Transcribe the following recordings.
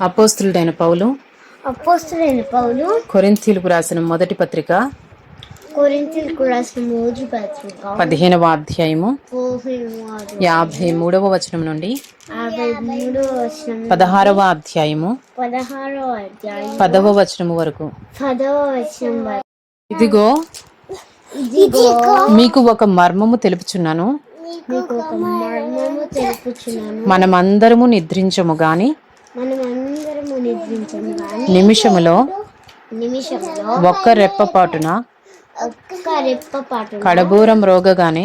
అపోస్తులుడైన పౌలు అపోస్తులైన పౌలు కొరింథీలకు రాసిన మొదటి పత్రిక కొరింథీలకు రాసిన మొదటి పత్రిక పదిహేనవ అధ్యాయము యాభై మూడవ వచనం నుండి పదహారవ అధ్యాయము పదహారవ అధ్యాయం పదవ వచనము వరకు. పదవ వచనం వరకు. ఇదిగో మీకు ఒక మర్మము తెలుపుచున్నాను. మీకు ఒక మర్మము తెలుపుచున్నాను. మనమందరము నిద్రించము గాని మనం నిమిషములో ఒక్క రెప్పపాటున ఒక్క కడబూరం రోగగానే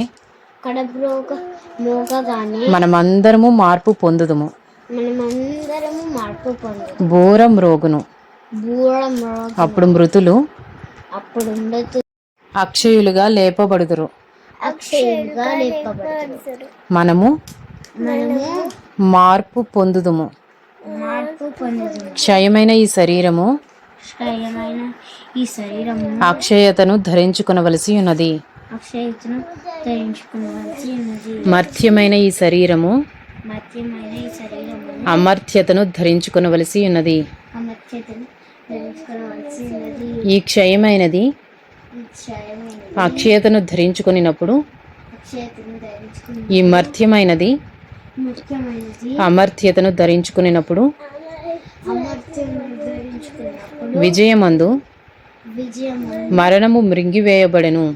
మనమందరము మార్పు పొందుదుము. మనమందరము మార్పు పొందు బూరం రోగును. బూరం రోగ అప్పుడు మృతులు అప్పుడు అక్షయులుగా లేపబడుదురు. అక్షయులుగా లేపబడతారు మనము మనము మార్పు పొందుదుము. మార్పు క్షయమైన ఈ శరీరము క్షయమైన ఈ శరీరము అక్షయతను ధరించుకొనవలసి ఉన్నది. అక్షయతను ధరించుకునవలసి ఉన్నది. మర్త్యమైన ఈ శరీరము మధ్యమైన ఈ శరీరము అమర్త్యతను ధరించుకొనవలసి ఉన్నది. అమర్త్యతను ధరించుకోవలసి ఉన్నది. ఈ క్షయమైనది అక్షయతను ధరించుకొనినప్పుడు ఈ మర్త్యమైనది అమర్త్యతను ధరించుకున్నప్పుడు? విజయమందు విజయము మరణము మృంగివేయబడెను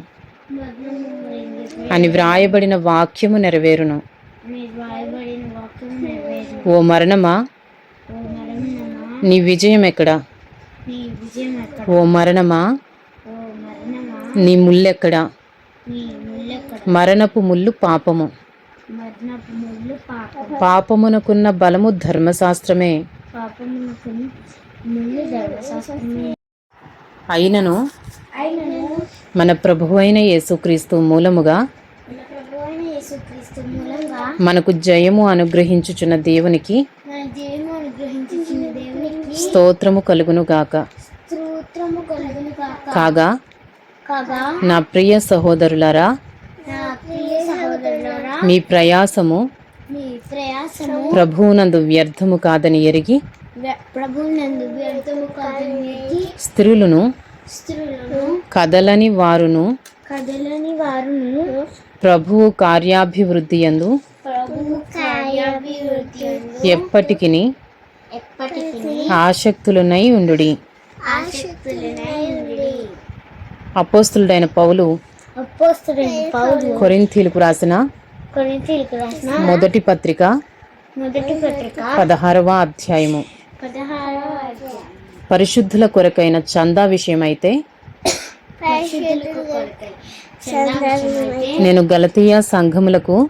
అని వ్రాయబడిన వాక్యము నెరవేరును. ఓ మరణమా? నీ విజయం ఎక్కడా ఓ మరణమా? నీ ముల్లెక్కడా? మరణపు పాపము ముళ్ళు పాపం పాపమునకున్న బలము ధర్మశాస్త్రమే. అయినను మన అయిన యేసుక్రీస్తు మూలముగా ప్రభు అయిన యేసుక్రీస్తు మూలంగా మనకు జయము అనుగ్రహించుచున్న దేవునికి స్తోత్రము కలుగును గాక. కాగా నా ప్రియ సహోదరులారా మీ ప్రయాసము మీ ప్రయాసము ప్రభువునందు వ్యర్థము కాదని ఎరిగి ప్రభు నందు వ్యర్థము కాదని స్త్రీలను స్త్రీలను కదలని వారును కదలని వారును ప్రభువు కార్యాభివృద్ధి యందు ప్రభు కార్యాభివృద్ధి ఎప్పటికిని ఎప్పటికీ ఆసక్తులునై ఉండి అపోస్తులుడైన పౌలు అపోస్తుడైన పౌలు కొరింథీలకు రాసిన కొరింథీయులకు రాసిన? మొదటి పత్రిక. మొదటి పత్రిక. పదహారవ అధ్యాయము. పదహారవ అధ్యాయం. పరిశుద్ధుల కొరకైన చందా విషయమైతే? నేను గలతీయ సంఘములకు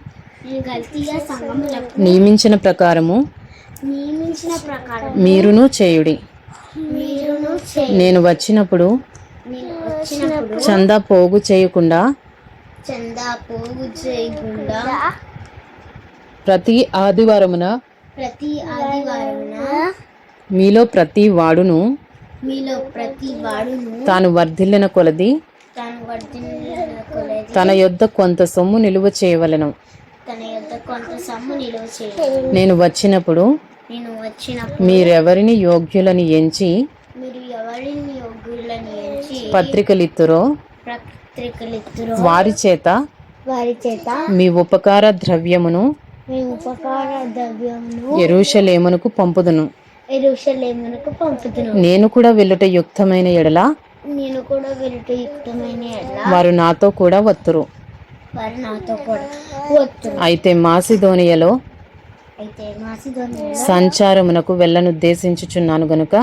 నియమించిన ప్రకారము మీరును చేయుడి. నేను వచ్చినప్పుడు చందా పోగు చేయకుండా ప్రతి ఆదివారమున ప్రతి ఆదివారమున మీలో ప్రతి వాడును మీలో ప్రతి వాడును తాను వర్ధిల్లిన కొలది తాను వర్ధిల్లిన కొలది. తన యొద్ద కొంత సొమ్ము నిలువ చేయవలెను. తన యొక్క కొంత సమ్ము నిలువ చేయాలి నేను వచ్చినప్పుడు నేను వచ్చినప్పుడు మీరెవరిని యోగ్యులని ఎంచి మీరు ఎవరిని యోగ్యులని ఎంచి పత్రికలిత్తురో వారి చేత వారి చేత మీ ఉపకార ద్రవ్యమును మీ ఉపకార ద్రవ్యమును ఎరుషలేమునకు పంపుదును. ఎరుషలేమునకు పంపుతును నేను కూడా వెళ్ళుట యుక్తమైన ఎడల నేను కూడా వెలుట యుక్తమైన ఎడల వారు నాతో కూడా వత్తురు. వారు నాతో కూడా అయితే మాసిధోనియలో అయితే మాసిధోనిలో సంచారమునకు వెళ్ళనుద్దేశించుచున్నాను గనుక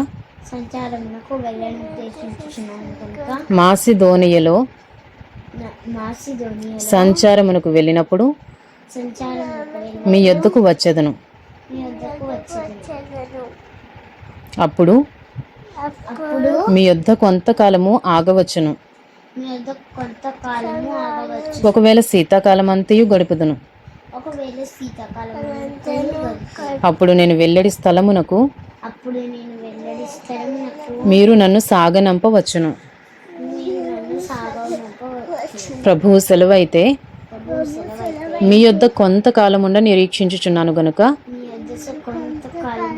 సంచారమునకు వెళ్ళని ఉద్దేశించుచున్నాను నా- మాసిధోనియలో సంచారమునకు వెళ్ళినప్పుడు మీ యొద్దకు వచ్చేదను. అప్పుడు మీ యొద్ద కొంతకాలము ఆగవచ్చును. ఒకవేళ శీతాకాలం అంతయు గడుపుదును. అప్పుడు నేను వెల్లడి స్థలమునకు మీరు నన్ను సాగనంపవచ్చును. ప్రభువు సెలవైతే మీ యొద్ద కొంతకాలముండ నిరీక్షించుచున్నాను గనుక? కొంతకాలం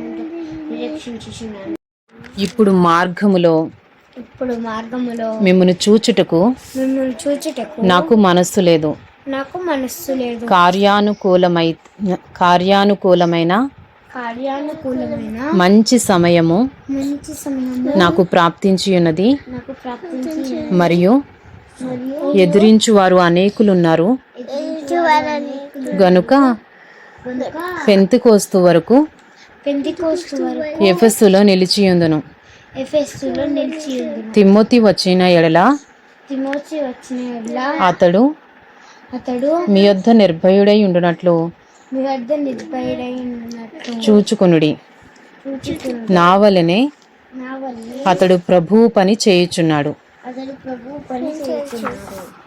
ఇప్పుడు మార్గములో ఇప్పుడు మార్గములో మిమ్మల్ని చూచుటకు మిమ్మల్ని చూచుటకు నాకు మనస్సు లేదు. నాకు మనస్సు లేదు. కార్యానుకూలమై కార్యానుకూలమైన కార్యానుకూలమైన మంచి సమయము మంచి సమయము నాకు ప్రాప్తించి ఉన్నది నాకు ప్రాప్తించి మరియు మరియు ఎదిరించు వారు అనేకులున్నారు. గనుక కనుక పెంతికోస్తు వరకు ఎఫెస్సులో నిలిచియుందును. నిలిచి తిమ్మోతి వచ్చిన ఎడల అతడు అతడు మీ యొద్ద నిర్భయుడై ఉండునట్లు మీ వద్ద నిర్భయుడై ఉన్నట్లు చూచుకునుడి. నా వలనే అతడు ప్రభువు పని చేయుచున్నాడు. అతడు ప్రభు పని చేస్తున్నాడు